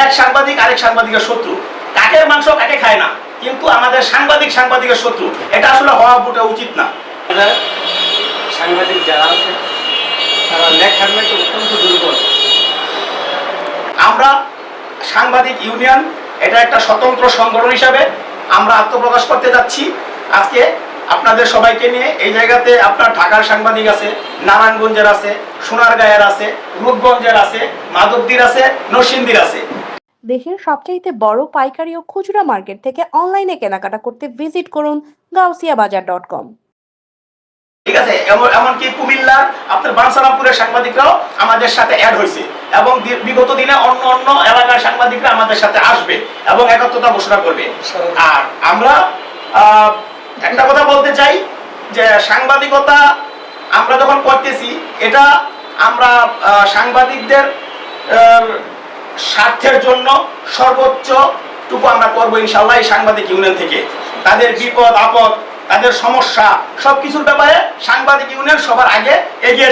এক সাংবাদিক আরেক সাংবাদিকের শত্রু। কাকের মাংস কাকে খায় না। কিন্তু আমাদের সাংবাদিক সাংবাদিকের শত্রু। এটা আসলে হওয়া মোটেও উচিত না। সাংবাদিক যারা আছে তারা লেখার মধ্যে অত্যন্ত দুর্বল। আমরা সাংবাদিক ইউনিয়ন এটা একটা স্বতন্ত্র সংগঠন হিসাবে আমরা আত্মপ্রকাশ করতে যাচ্ছি। আজকে আপনাদের সবাইকে নিয়ে এই জায়গাতে আপনার ঢাকার সাংবাদিক আছে নারায়ণগঞ্জের আছে সোনারগাঁয়ের আছে রূপগঞ্জের আছে মাধবদীর আছে নরসিংদীর আছে। দেশের সবচাইতে বড় পাইকারি ও খুচরা মার্কেট থেকে অনলাইনে কেনাকাটা করতে ভিজিট করুন গাউসিয়া বাজার ডট কম। ঠিক আছে এমন এমনকি কুমিল্লার আপনার বানসারামপুরের সাংবাদিকরাও আমাদের সাথে অ্যাড হয়েছে এবং বিগত দিনে অন্য অন্য এলাকার সাংবাদিকরা আমাদের সাথে আসবে এবং একাত্মতা ঘোষণা করবে। আর আমরা আহ, একটা কথা বলতে চাই যে সাংবাদিকতা আমরা যখন করতেছি এটা আমরা আহ, সাংবাদিকদের আহ, স্বার্থের জন্য সর্বোচ্চ টুকু আমরা করব ইনশাল্লাহ এই সাংবাদিক ইউনিয়ন থেকে। তাদের বিপদ, আপদ, তাদের সমস্যা সবকিছুর ব্যাপারে সাংবাদিক ইউনিয়ন সবার আগে এগিয়ে